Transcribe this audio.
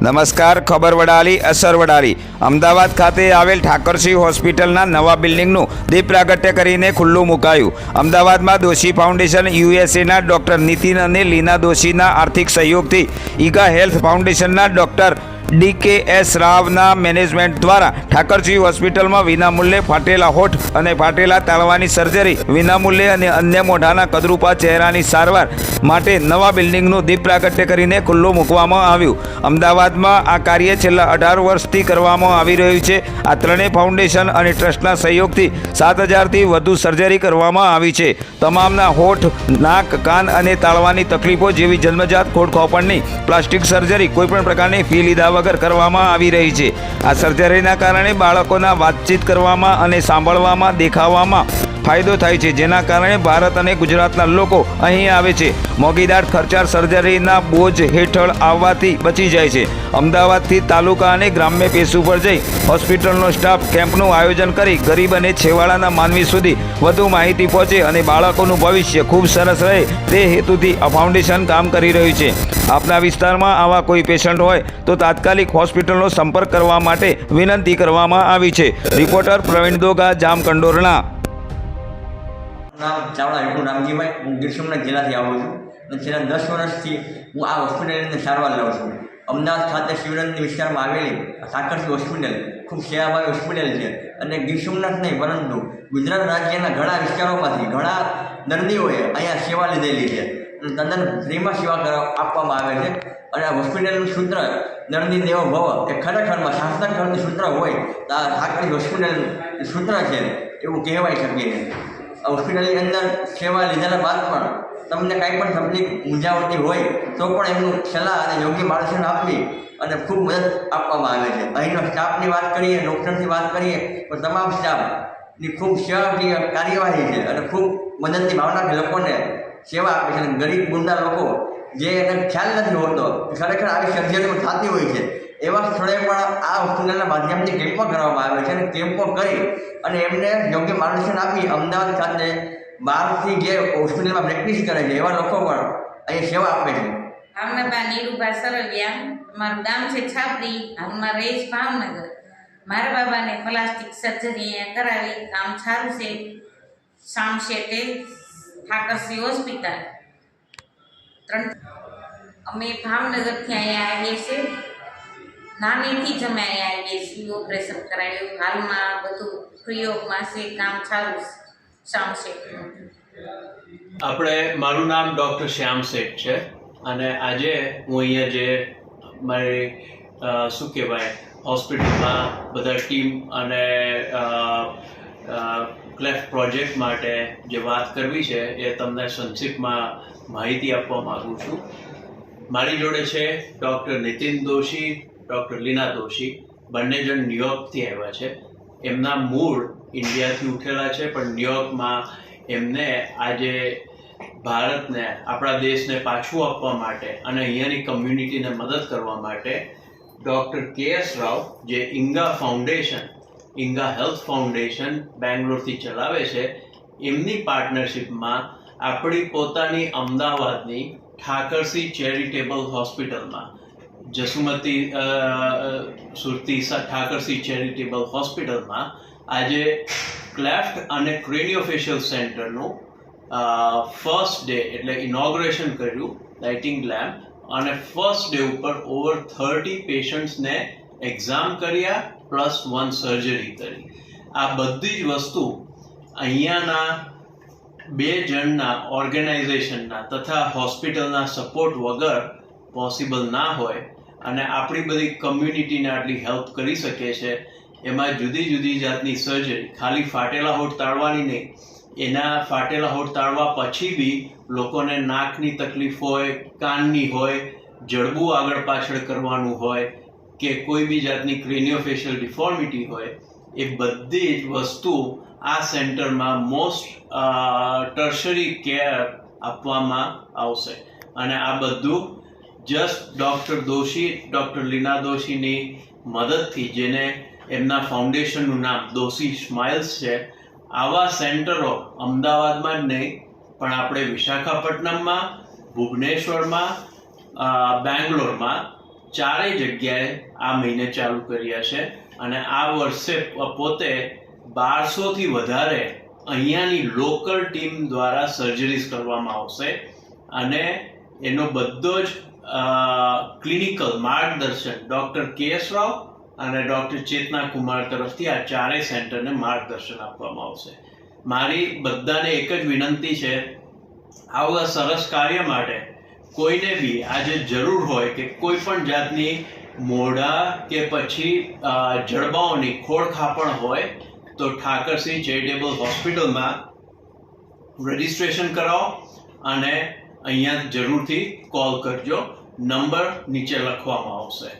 નમસ્કાર, ખબર વડાલી, અસર વડાલી. અમદાવાદ ખાતે આવેલ ઠાકરસિંહ હોસ્પિટલના નવા બિલ્ડિંગનું દીપ પ્રાગટ્ય કરીને ખુલ્લું મુકાયું. અમદાવાદમાં દોશી ફાઉન્ડેશન, યુએસએના ડોક્ટર નીતિન અને લીના દોશીના આર્થિક સહયોગથી ઈગા હેલ્થ ફાઉન્ડેશનના ડોક્ટર ડી કે એસ રાવના મેનેજમેન્ટ દ્વારા ઠાકરજી હોસ્પિટલમાં વિનામૂલ્યે ફાટેલા હોઠ અને ફાટેલા તાળવાની સર્જરી, વિનામૂલ્યે અને અન્ય મોઢાના કદરૂપા ચહેરાની સારવાર માટે નવા બિલ્ડિંગનું દીપ પ્રાગટ્ય કરીને ખુલ્લું મૂકવામાં આવ્યું. અમદાવાદમાં આ કાર્ય છેલ્લા અઢાર વર્ષથી કરવામાં આવી રહ્યું છે. આ ત્રણેય ફાઉન્ડેશન અને ટ્રસ્ટના સહયોગથી સાત હજારથી વધુ સર્જરી કરવામાં આવી છે. તમામના હોઠ, નાક, કાન અને તાળવાની તકલીફો જેવી જન્મજાત ખોડખોપણની પ્લાસ્ટિક સર્જરી, કોઈપણ પ્રકારની ફી લીધા વગર કરવામાં આવી રહી છે. આ સર્જરીના કારણે બાળકોના વાતચીત કરવામાં અને સાંભળવામાં, દેખાવામાં ફાયદો થાય છે. જેના કારણે ભારત અને ગુજરાતના લોકો અહીં આવે છે. મોંઘીદાટ ખર્ચાળ સર્જરીના બોજ હેઠળ આવવાથી બચી જાય છે. અમદાવાદથી તાલુકા અને ગ્રામ્ય પેશુ પર જઈ હોસ્પિટલનો સ્ટાફ કેમ્પનું આયોજન કરી ગરીબ અને છેવાડાના માનવી સુધી વધુ માહિતી પહોંચે અને બાળકોનું ભવિષ્ય ખૂબ સરસ રહે તે હેતુથી આ ફાઉન્ડેશન કામ કરી રહ્યું છે. આપના વિસ્તારમાં આવા કોઈ પેશન્ટ હોય તો તાત્કાલિક હોસ્પિટલનો સંપર્ક કરવા માટે વિનંતી કરવામાં આવી છે. રિપોર્ટર પ્રવીણ દોગા જામકંડોરણા નામ ચાવડા વિપુલ રામજીભાઈ, હું ગીર જિલ્લાથી આવું છું. અને છેલ્લા દસ વર્ષથી હું આ હોસ્પિટલની સારવાર લઉં છું. અમદાવાદ ખાતે શિવરંજની વિસ્તારમાં આવેલી સાકરસી હોસ્પિટલ, ખૂબ સેવાભાવી હોસ્પિટલ છે. અને ગીર સોમનાથ નહીં, પરંતુ ગુજરાત રાજ્યના ઘણા વિસ્તારોમાંથી ઘણા દર્દીઓએ અહીંયા સેવા લીધેલી છે. તદ્દન ફ્રીમાં સેવા કરવા આપવામાં આવે છે. અને આ હોસ્પિટલનું સૂત્ર દર્દી દેવો ભવ, એ ખરેખરમાં શાસક સૂત્ર હોય, તો આ ઠાકરી હોસ્પિટલનું સૂત્ર છે, એવું કહેવાય શકીએ આ હોસ્પિટલની અંદર સેવા લીધેલા બાદ પણ તમને કાંઈ પણ તકલીફ મૂંઝાવતી હોય, તો પણ એમનું સલાહ અને યોગ્ય માર્ગદર્શન આપવી અને ખૂબ મદદ આપવામાં આવે છે. અહીંનો સ્ટાફની વાત કરીએ, ડૉક્ટરની વાત કરીએ, તો તમામ સ્ટાફની ખૂબ સેવાકીય કાર્યવાહી છે અને ખૂબ મદદની ભાવનાથી લોકોને. સેવા આપે છે અને ગરીબ ગુંડા લોકો જે એને ખ્યાલ નથી હોતો ખરેખર આવી સર્જરીઓ થતી હોય છે, એવા સ્થળે પણ આ હોસ્પિટલના માધ્યમથી કેમ્પો કરવામાં આવે છે અને કેમ્પો કરી અને એમને યોગ્ય માર્ગદર્શન આપી અમદાવાદ ખાતે બહારથી જે હોસ્પિટલમાં પ્રેક્ટિસ કરે છે, એવા લોકો પણ અહીં સેવા આપે છે. ભાવનબા નીરુભા સરવિયા મારું ગામ છે છાપરી હાલમાં રહીશ ભાવનગર. મારા બાબાને પ્લાસ્ટિક સર્જરી કરાવી, કામ સારું છે શામ શેઠે ઠાકરસિંહ હોસ્પિટલ. ત્રણ અમે ભાવનગરથી અહીંયા આવીએ છીએ. નાનેથી જ અમે અહીંયા આવીએ છીએ. ઓપરેશન કરાવ્યું હાલમાં બધું પ્રયોગમાં છે કામ છે. શામ શેઠનું આપણે, મારું નામ ડૉક્ટર શ્યામ શેઠ છે. અને આજે હું અહીંયા જે મારી શું કહેવાય, હોસ્પિટલમાં બધા ટીમ અને ક્લેફ પ્રોજેક્ટ માટે જે વાત કરવી છે એ તમને સંક્ષિપ્તમાં માહિતી આપવા માગું છું. મારી જોડે છે ડૉક્ટર નીતિન દોશી, ડૉક્ટર લીના દોશી. બંને જણ ન્યુયોર્કથી આવ્યા છે. એમના મૂળ ઇન્ડિયાથી ઉઠેલા છે, પણ ન્યુયોર્કમાં એમને આજે ભારતને, આપણા દેશને પાછું આપવા માટે અને અહીંયાની કમ્યુનિટીને મદદ કરવા માટે ડૉક્ટર કે એસ રાવ, જે Inga foundation Inga health foundation બેંગ્લોરથી ચલાવે છે, એમની પાર્ટનરશિપમાં આપણી પોતાની અમદાવાદની ઠાકરસી ચેરિટેબલ હોસ્પિટલમાં, જસુમતી સુરતી ઠાકરસી ચેરિટેબલ હોસ્પિટલમાં આજે ક્લેફ્ટ અને ક્રેનિયોફેશિયલ સેન્ટરનું ફર્સ્ટ ડે એટલે ઇનોગ્રેશન કર્યું, લાઇટિંગ લેમ્પ, અને ફર્સ્ટ ડે ઉપર ઓવર થર્ટી પેશન્ટ્સને એક્ઝામ કર્યા પ્લસ વન સર્જરી કરી. આ બધી જ વસ્તુ અહીંયાના બે જણના ઓર્ગેનાઇઝેશનના તથા હોસ્પિટલના સપોર્ટ વગર પોસિબલ ના હોય અને આપણી બધી કમ્યુનિટીને આટલી હેલ્પ કરી શકે છે, એમાં જુદી જુદી જાતની સર્જરી ખાલી ફાટેલા હોઠ તાળવાની નહીં, એના ફાટેલા હોઠ તાળવા પછી બી લોકોને નાકની તકલીફ હોય, કાનની હોય, જડબું આગળ પાછળ કરવાનું હોય કે કોઈ બી જાતની ક્રેનિયોફેશિયલ ડિફોર્મિટી હોય, એ બધી જ વસ્તુ આ સેન્ટરમાં મોસ્ટ ટર્શરી કેર આપવામાં આવશે. અને આ બધું just doctor Doshi, doctor Leena દોશીની મદદથી, જેને એમના ફાઉન્ડેશનનું નામ દોશી સ્માઇલ્સ છે, આવા સેન્ટરો અમદાવાદમાં જ નહીં, પણ આપણે વિશાખાપટ્ટનમમાં, ભુવનેશ્વરમાં બેંગ્લોરમાં ચારેય જગ્યાએ આ મહિને ચાલુ કર્યા છે અને આ વર્ષે પોતે બારસોથી વધારે અહીંયાની લોકલ ટીમ દ્વારા સર્જરીઝ કરવામાં આવશે અને એનો બધો જ ક્લિનિકલ માર્ગદર્શન ડૉક્ટર કે એસ રાવ અને ડૉક્ટર ચેતના કુમાર તરફથી આ ચારેય સેન્ટરને માર્ગદર્શન આપવામાં આવશે. મારી બધાને એક જ વિનંતી છે, આવા સરસ કાર્ય માટે કોઈને બી આજે જરૂર હોય કે કોઈ પણ જાતની મોઢા કે પછી જડબાઓની ખોળખાપણ હોય, તો ઠાકરસિંહ ચેરિટેબલ હોસ્પિટલમાં રજિસ્ટ્રેશન કરાવો અને અહીંયા જરૂરથી કોલ કરજો. નંબર નીચે લખવામાં આવશે.